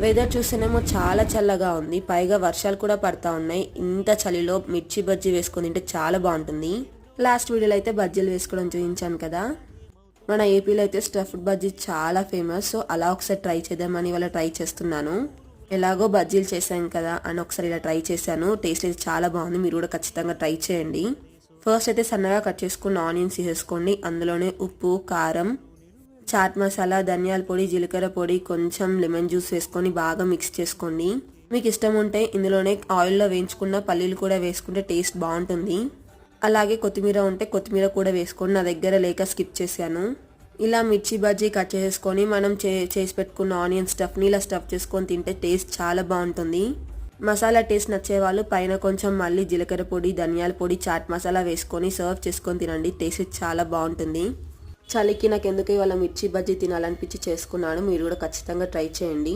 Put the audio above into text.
Weather చూస్తేనేమో చాలా చల్లగా ఉంది. పైగా వర్షాలు కూడా పడతా ఉన్నాయి. ఇంత చలిలో మిర్చి బజ్జీ వేసుకొని తింటే చాలా బాగుంటుంది. లాస్ట్ వీడియోలో అయితే బజ్జీలు వేసుకోవడం చూపించాను కదా. మన ఏపీలో అయితే స్టఫ్డ్ బజ్జీ చాలా ఫేమస్ సో అలా ఒకసారి ట్రై చేద్దామని వాళ్ళ ట్రై చేస్తున్నాను. ఎలాగో బజ్జీలు చేశాను కదా అని ఒకసారి ఇలా ట్రై చేశాను. టేస్ట్ అయితే చాలా బాగుంది. మీరు కూడా ఖచ్చితంగా ట్రై చేయండి. ఫస్ట్ అయితే సన్నగా కట్ చేసుకున్న ఆనియన్స్ వేసుకోండి అందులోనే ఉప్పు కారం చాట్ మసాలా ధనియాల పొడి జీలకర్ర పొడి కొంచెం లెమన్ జ్యూస్ వేసుకొని బాగా మిక్స్ చేసుకోండి. మీకు ఇష్టం ఉంటే ఇందులోనే ఆయిల్లో వేయించుకున్న పల్లీలు కూడా వేసుకుంటే టేస్ట్ బాగుంటుంది. అలాగే కొత్తిమీర ఉంటే కొత్తిమీర కూడా వేసుకోండి. నా దగ్గర లేక స్కిప్ చేశాను. ఇలా మిర్చి బజ్జీ కట్ చేసుకొని మనం చే చేసి పెట్టుకున్న ఆనియన్ స్టఫ్ని ఇలా స్టఫ్ చేసుకొని తింటే టేస్ట్ చాలా బాగుంటుంది. మసాలా టేస్ట్ నచ్చే వాళ్ళు పైన కొంచెం మళ్ళీ జీలకర్ర పొడి ధనియాల పొడి చాట్ మసాలా వేసుకొని సర్వ్ చేసుకొని తినండి. టేస్ట్ చాలా బాగుంటుంది. చలికి నాకు ఎందుకు ఇవాళ మిర్చి బజ్జీ తినాలనిపించి చేసుకున్నాను. మీరు కూడా ఖచ్చితంగా ట్రై చేయండి.